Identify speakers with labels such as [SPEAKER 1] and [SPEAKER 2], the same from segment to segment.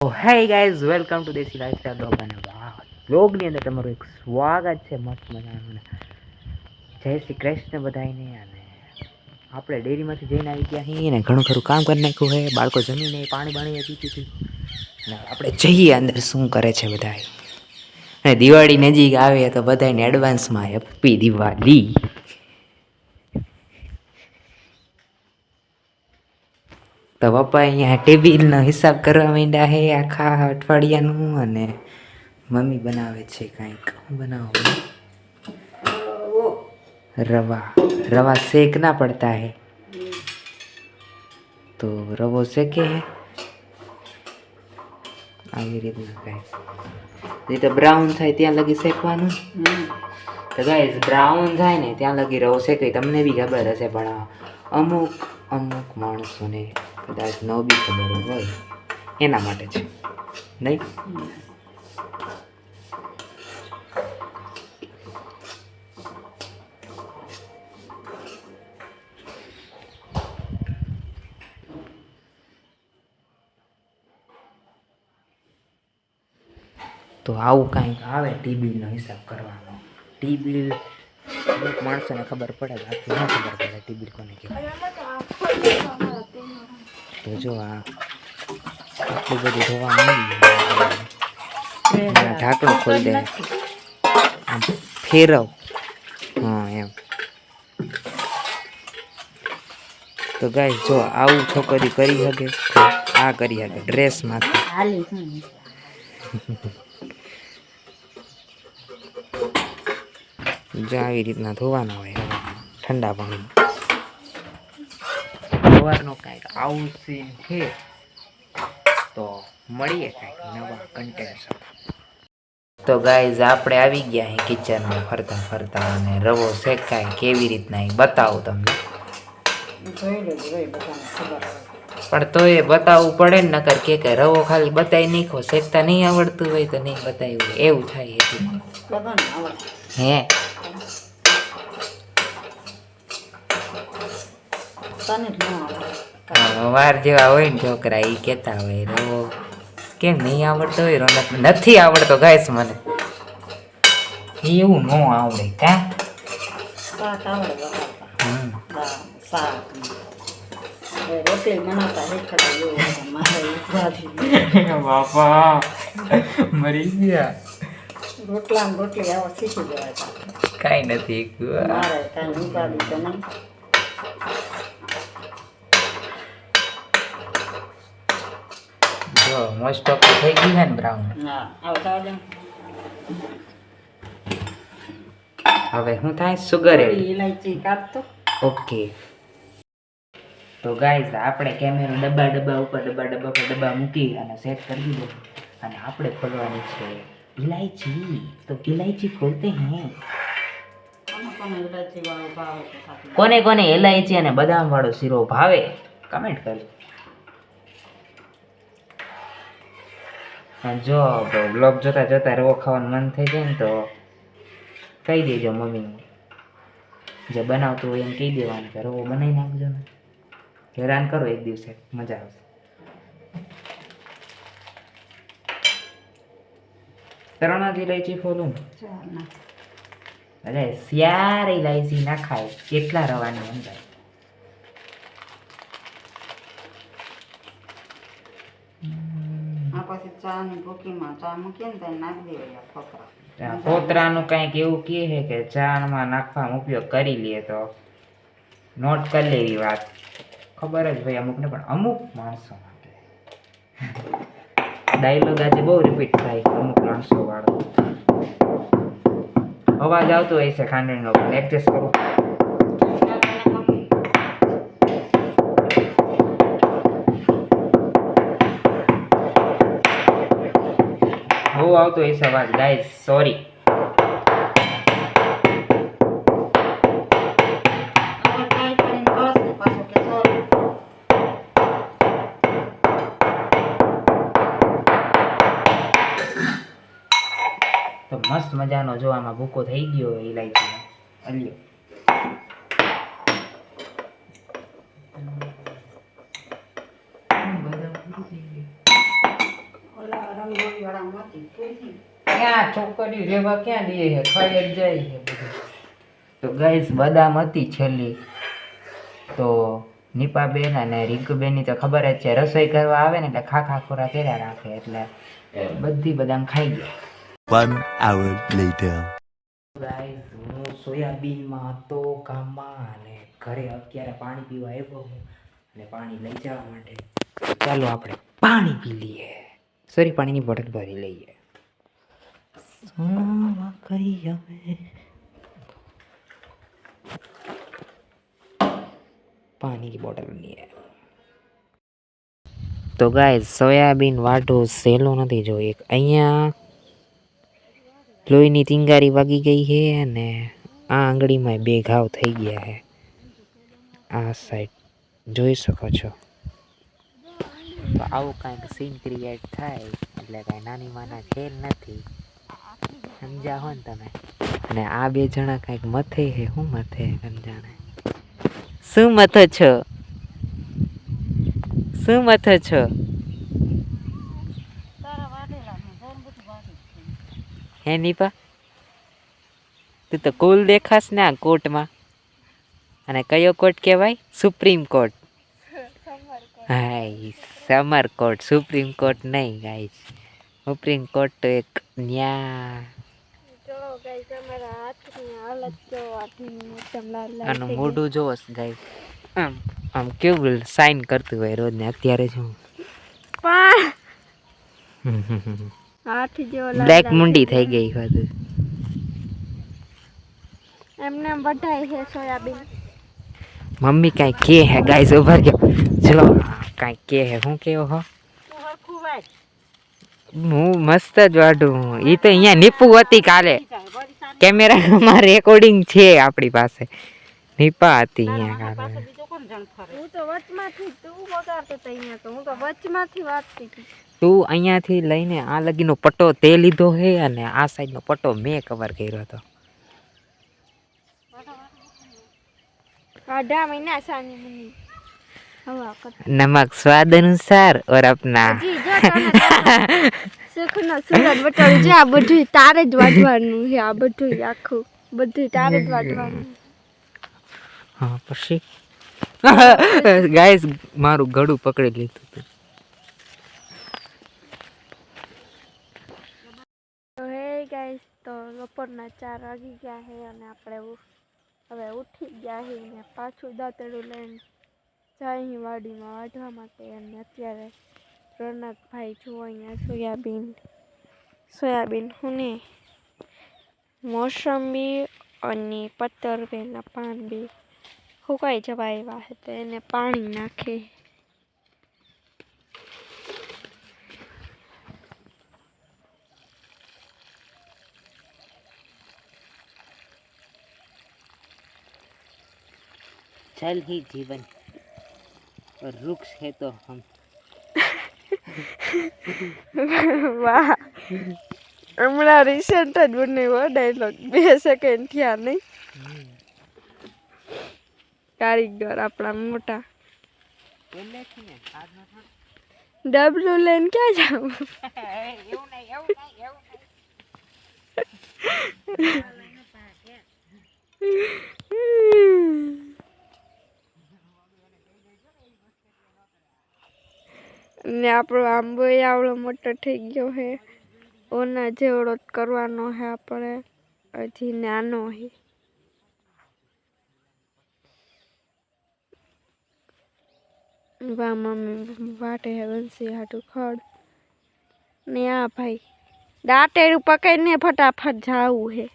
[SPEAKER 1] O hey guys welcome to Desi lifestyle vlog અને બ્લોગની અંદર તમારું એક સ્વાગત છે, મસ્ત મજાનું. જય શ્રી કૃષ્ણ બધાને અને આપણે ડેરીમાંથી જઈને આવી ગયા છીએ અને ઘણું ખરું કામ કરી નાખ્યું છે, બાળકો જમીને પાણી બાણી પીતી હતી અને આપણે જઈએ અંદર શું કરે છે બધા અને દિવાળી નજીક આવે તો બધાને એડવાન્સમાં હેપી દિવાળી તો પપ્પા અહીંયા ટેબિલનો હિસાબ કરવા માંડ્યા હે આખા અઠવાડિયાનું અને મમ્મી બનાવે છે કાંઈક. બનાવો? રવા. રવા સેકના પડતા હે. તો રવો શેકે હે? આવી રીતના કાંઈ એ તો બ્રાઉન થાય ત્યાં લગી શેકવાનું? તો ગાઈઝ બ્રાઉન થાય ને ત્યાં લગી રવો શેકે તમને બી ખબર હશે, પણ અમુક અમુક માણસોને કદાચ ન બી ખબર હોય, એના માટે છે. નહીં? તો આવું કાંઈક આવે ટી બિલનો હિસાબ કરવાનો. ટી બિલ માણસોને ખબર પડે, બાકી ન ખબર પડે ટી બિલ કોને કહેવાય. તો જો આ આટલું બધું ધોવા માંડી ઢાંકણું ખોલી દે. આમ ફેરવ. હા એમ. તો ગાય જો આવું છોકરી કરી શકે આ કરી શકે ડ્રેસમાંથી જો આવી રીતના ધોવાના હોય ઠંડા પાણીમાં. સવારનો કાંઈક આવું સીન છે તો મળીએ કાંઈક નવા કન્ટેન્ટ સાથે. તો ગાઈઝ આપણે આવી ગયા અહીં કિચનમાં ફરતા ફરતા અને રવો શેકાય કેવી રીતના એ બતાવું તમને. પણ તો એ બતાવવું પડે ને નકર કે કે રવો ખાલી બતાવી નાખો શેકતા નહીં આવડતું હોય તો નહીં બતાવ્યું એવું થાય હા, વાર જેવા હોય ને છોકરા એ કહેતા હોય રવો કેમ નહીં આવડતો હોય રોનક? નથી આવડતો ગાઈસ મને. એવું ન આવડે કા? હમ.
[SPEAKER 2] રોટલી બનાવતા
[SPEAKER 1] બાપા મરી ગયા.
[SPEAKER 2] રોટલા રોટલી આવો શીખી જવાય
[SPEAKER 1] કાંઈ નથી
[SPEAKER 2] મારે કાંઈ ઉપાડી તો નહીં
[SPEAKER 1] જો મોસ્ટ ઓફ થઈ છે ને બ્રાઉન હવે હું થાય? Sugar add.
[SPEAKER 2] ઇલાયચી કાઢતો.
[SPEAKER 1] ઓકે તો ગાઈઝ આપણે કેમેરો ડબ્બા ડબ્બા ઉપર ડબ્બા ડબ્બા પર ડબ્બા મૂકી અને સેટ કરી દીધો. અને આપણે ખોલવાની છે ઇલાયચી તો ઇલાયચી ખોલતે હે.
[SPEAKER 2] કોને
[SPEAKER 1] કોને એલાયચી અને બદામ વાળો શીરો ભાવે કમેન્ટ કરજો જો બ્લોગ જોતા જોતા રવો ખાવાનું મન થઈ જાય ને તો કહી દેજો મમ્મીને જે બનાવતું હોય એમ કહી દેવાનું કે રવો બનાવી નાખજો ને. હેરાન કરો એક દિવસે મજા આવશે. ત્રણ જ ઇલાયચી ફોલું અરે સ્યાર ઇલાયચી ના ખાય કેટલા રવાની અંદર
[SPEAKER 2] આ પછી ચા ની ચા મૂકીએ ને ત્યાં નાખી દેવાય આ ફોકરા
[SPEAKER 1] આ ફોતરાનું કંઈક એવું કહે છે કે ચામાં નાખવાનો ઉપયોગ કરી લઈએ તો નોટ કરી લેવી વાત ખબર જ ભાઈ અમુકને પણ અમુક માણસો માટે ડાયલોગ આજે બહુ રિપીટ થાય અમુક માણસો વાળો અવાજ આવતો હોય છે ખાંડણીનો. એડજસ્ટ કરું. બહુ આવતો હોય છે અવાજ. ગાય સોરી
[SPEAKER 2] હવે ટ્રાય કરીને બસ ને પાછું કે sorry.
[SPEAKER 1] તો મસ્ત મજાનો જો આમાં ભૂકો થઈ ગયો ઇલાયચીનો અલ્યો
[SPEAKER 2] બાબુ રવિવાળામાં હતી પૂરી
[SPEAKER 1] ક્યાં છોકરીઓ રેવા ક્યાં દે છે? ખાઈ જ જાય છે તો ગાઈસ બદામ હતી છેલ્લી. તો નીપાબેન અને રીંકુબેનની તો ખબર જ છે રસોઈ કરવા આવે ને એટલે ખાખા ખોરા કર્યા રાખે એટલે બધી બદામ ખાઈ ગયા.
[SPEAKER 3] One hour later.
[SPEAKER 1] ગાઈઝ હું સોયાબીનમાં હતો કામમાં અને ઘરે અત્યારે પાણી પીવા આવ્યો હું અને પાણી લઈ જવા માટે. ચાલો આપણે પાણી પી લઈએ. સોરી પાણીની બોટલ ભરી લઈએ. સોનામાં કરી હવે? પાણી બોટલ લઈએ. તો ગાય સોયાબીન વાઢો સહેલું નથી જો એક અહીંયા લોહીની તિંગારી વાગી ગઈ છે અને આ આંગળીમાં બે ઘાવ થઈ ગયા છે આ સાઈડ જોઈ શકો છો. તો આવું કાંઈક સીન ક્રિએટ થાય એટલે કાંઈ નાની માના ખેલ નથી. સમજ્યા હો ને તમે? અને આ બે જણા કાંઈક મથે છે શું મથે સમજાણે શું મથો છો? શું મથો છો? હે નીપા તું તો કુલ દેખાશ ને આ કોર્ટમાં. અને કયો કોર્ટ કહેવાય? સુપ્રીમ કોર્ટ હાય સમર કોર્ટ સુપ્રીમ કોર્ટ નહીં ગાઈસ સુપ્રીમ કોર્ટ તો એક ન્યા આનું મોઢું જોવસ ગાઈસ આમ આમ કેવું સાઇન કરતું હોય રોજ ને અત્યારે શું?
[SPEAKER 4] હાથ જેવો
[SPEAKER 1] બ્લેક મુંડી થઈ ગઈ હતું
[SPEAKER 4] એમને એમ વઢાય છે સોયાબીન.
[SPEAKER 1] મમ્મી કાંઈ કે હે ગાઈસ ઊભા ગયો જો કાંઈ કે હે શું કેવો હો? હું મસ્ત જ વાઢું એ તો અહીંયા નીપુ હતી કાલે. કેમેરામાં રેકોર્ડિંગ છે આપણી પાસે. નીપા હતી અહીંયા કાલે.
[SPEAKER 4] તું
[SPEAKER 1] અહીંયાથી લઈને આ લગીનો પટ્ટો તે લીધો હે અને આ સાઈડનો પટ્ટો મેં કવર કર્યો હતો. નમક સ્વાદ અનુસાર
[SPEAKER 4] ઓર અપના. સુખનો સુગંધ બટાડું છે આ બધું તારે જ વાટવાનું છે. આ બધું આખું બધું તારે જ વાટવાનું
[SPEAKER 1] હા પછી? ગાઈસ મારું ગળું પકડી લીધું હતું
[SPEAKER 4] તો હે ગાઈસ તો બપોરના ચાર વાગી ગયા છે અને આપણે હવે ઉઠી ગયા છે ને પાછું દાંતડું લઈને જાય વાડીમાં વાઢવા માટે અને અત્યારે રોનકભાઈ જુઓ અહીંયા સોયાબીન સોયાબીન હું ને મોસંબી અને પત્તરવેલના પાન બી સુકાઈ જવા આવ્યા છે તો એને પાણી નાખે
[SPEAKER 1] जल ही जीवन और वृक्ष है तो हम
[SPEAKER 4] વાહ હમણાં રિસેન્ટ જ બન્યો ડાયલોગ બે સેકન્ડ થયા નહીં કારીગર આપણા મોટા. ડબલું લઈને ક્યાં જાવ ને આપણો આંબો આવડો મોટો થઈ ગયો છે. ઓના જેવડો કરવાનો છે આપણે. હજી નાનો છે. વામાં વાટે વંશી હાટું ખડ. ને આ ભાઈ દાટેરું પકડીને ફટાફટ જાવું હે.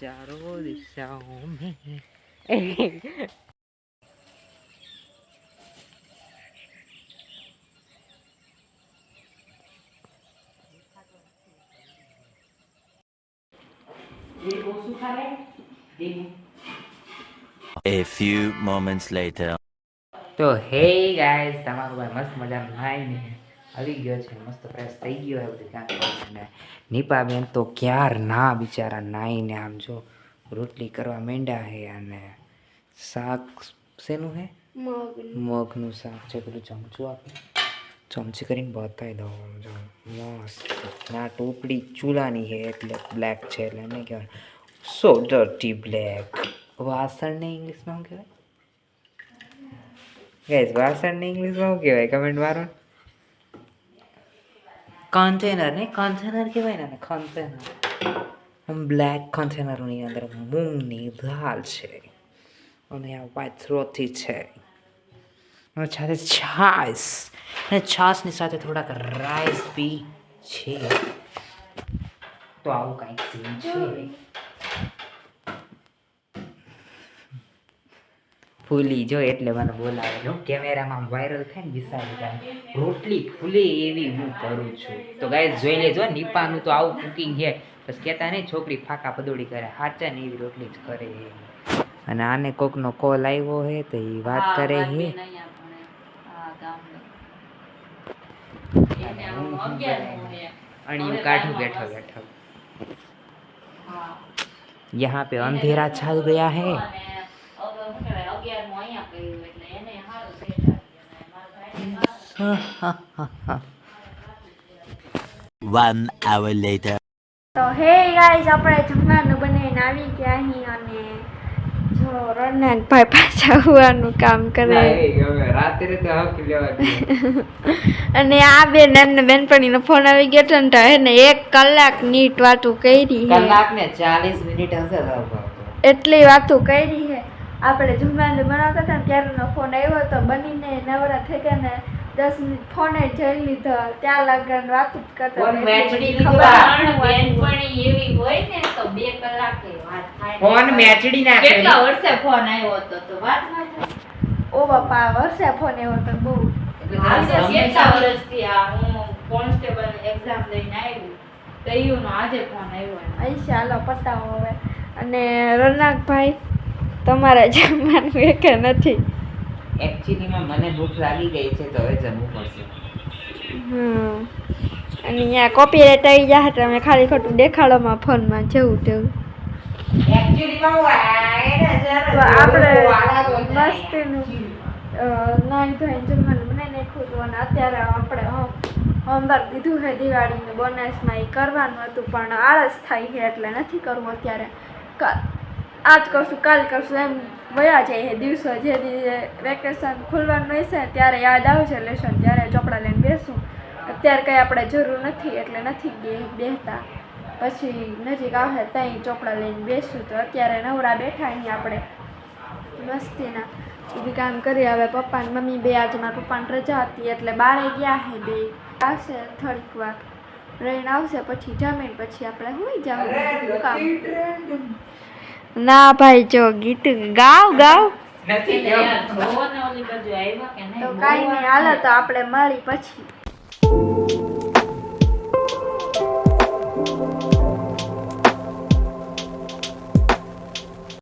[SPEAKER 1] ચારો દિશાઓ મેં.
[SPEAKER 3] A few moments later.
[SPEAKER 1] તો હે ગાઈસ તમારું ભાઈ મસ્ત મજાનું નાઈને આવી ગયો છે મસ્ત ફ્રેશ થઈ ગયો છે બધું કામ કરીને નીપા બેન તો ક્યાર ના બિચારા નાઈને આમ જો રોટલી કરવા માંડ્યા હે અને શાક શેનું હે?
[SPEAKER 4] મગ
[SPEAKER 1] મગનું શાક છે પેલું ચમચું આપે. ચમચી કરીને બતાવી દઉં જો. મસ્ત. ના ટોપડી ચૂલાની છે, એટલે બ્લેક છે, એટલે એને કહેવાય. સો ડર્ટી બ્લેક વાસણને ઇંગ્લિશમાં શું કહેવાય? ગેસ વાસણને ઇંગ્લિશમાં શું કહેવાય? કમેન્ટ મારો. કન્ટેનર ને? કન્ટેનર કહેવાય ને કન્ટેનર બ્લેક કન્ટેનરની અંદર મૂંગની દાળ છે. અને આ વાઇટ રોટી છે. સાથે છાશ. અને છાશની સાથે થોડાક રાઈસ બી છે તો આવું કંઈક સીન છે ફૂલી જો એટલે મને બોલાવે જો કેમેરામાં વાયરલ થાય ને વિશાલ જાય રોટલી ફૂલે એવી હું કરું છું. તો ગાય જોઈ લેજો નીપાનું તો આવું કુકિંગ છે. બસ કહેતા નહીં છોકરી ફાકા પદોડી કરે હાચા ને એવી રોટલી જ કરે. અને આને કોકનો કોલ આવ્યો હે તો એ વાત કરે હે. અણિયું કાઢું બેઠો બેઠો यहाँ पे अंधेरा छा गया है
[SPEAKER 3] One hour later.
[SPEAKER 4] તો હે ગાઈસ આપણે જમવાનું બનાવીને આવી ગયા અહીં અને જો રણનાથભાઈ પાછા હોવાનું કામ કરે.
[SPEAKER 1] રાત્રે તો હક લેવા
[SPEAKER 4] અને આ બેન એમને બેનપણીનો ફોન આવી ગયો હતો ને તો એને એક કલાક નીટ વાતું કરી હે.
[SPEAKER 1] કલાક ને ચાલીસ મિનિટ હશે
[SPEAKER 4] એટલી વાતું કરી હે. આપણે જમવાનું બનાવતા હતા ને ત્યારનો ફોન આવ્યો તો બનીને નવરા થઈ ગયા ને દસ મિનિટ ફોને જઈ લીધો. ત્યાં લગન વાત જ કરતા
[SPEAKER 1] ફોન મેચડી
[SPEAKER 4] ખબર
[SPEAKER 1] લીધું
[SPEAKER 4] ના
[SPEAKER 5] બેનપણી એવી હોય ને તો બે કલાકે વાત થાય
[SPEAKER 1] ફોન મેચડી નાખે.
[SPEAKER 5] કેટલા વર્ષે ફોન આવ્યો હતો તો વાત ના
[SPEAKER 4] ઓ બાપા વર્ષે ફોન આવ્યો તો બહુ.
[SPEAKER 5] કેટલા વર્ષથી આ હું કોન્સ્ટેબલ એક્ઝામ દઈને આવી. તૈયુનો આજે ફોન આવ્યો.
[SPEAKER 4] અહીં ચાલો પતાવો હવે. અને રોનકભાઈ તમારા જમવાનું એક નથી.
[SPEAKER 1] એકચ્યુઅલીમાં મને ભૂખ લાગી ગઈ છે તો હવે જમવું પડશે.
[SPEAKER 4] અને અહીંયા કોપીરાઇટ આવી જાય તો અમે ખાલી ખોટું દેખાડોમાં ફોનમાં જેવું તેવું. આપણે. મસ્તીનું નાઈ ધોઈને જમવાનું બનાવી નાખ્યું અને અત્યારે આપણે હોમવર્ક દીધું છે દિવાળીનું બોનસમાં એ કરવાનું હતું પણ આળસ થાય છે એટલે નથી કરવું અત્યારે. આજ કરશું કાલ કરશું એમ વયા જાય છે દિવસો જે દિવસે વેકેશન ખુલવાનું હશે ત્યારે યાદ આવશે લેશન ત્યારે ચોપડા લઈને બેસું. અત્યારે કંઈ આપણે જરૂર નથી એટલે નથી બેસતા પછી નજીક આવે ત્યાં ચોપડા લઈને બેસું. તો અત્યારે નવરા બેઠા અહીં આપણે મસ્તીના. બી કામ કરી હવે પપ્પા ને મમ્મી બે આજે મારા પપ્પાને રજા હતી એટલે બારે ગયા હે બે. આવશે થોડીક વાર. રહીને આવશે પછી જમીન પછી આપણે હોઈ જાવ કામ? ના ભાઈ જો ગીત ગાવ ગાવ.
[SPEAKER 1] નથી
[SPEAKER 4] તો કાંઈ નહીં હાલો તો આપણે મળી પછી.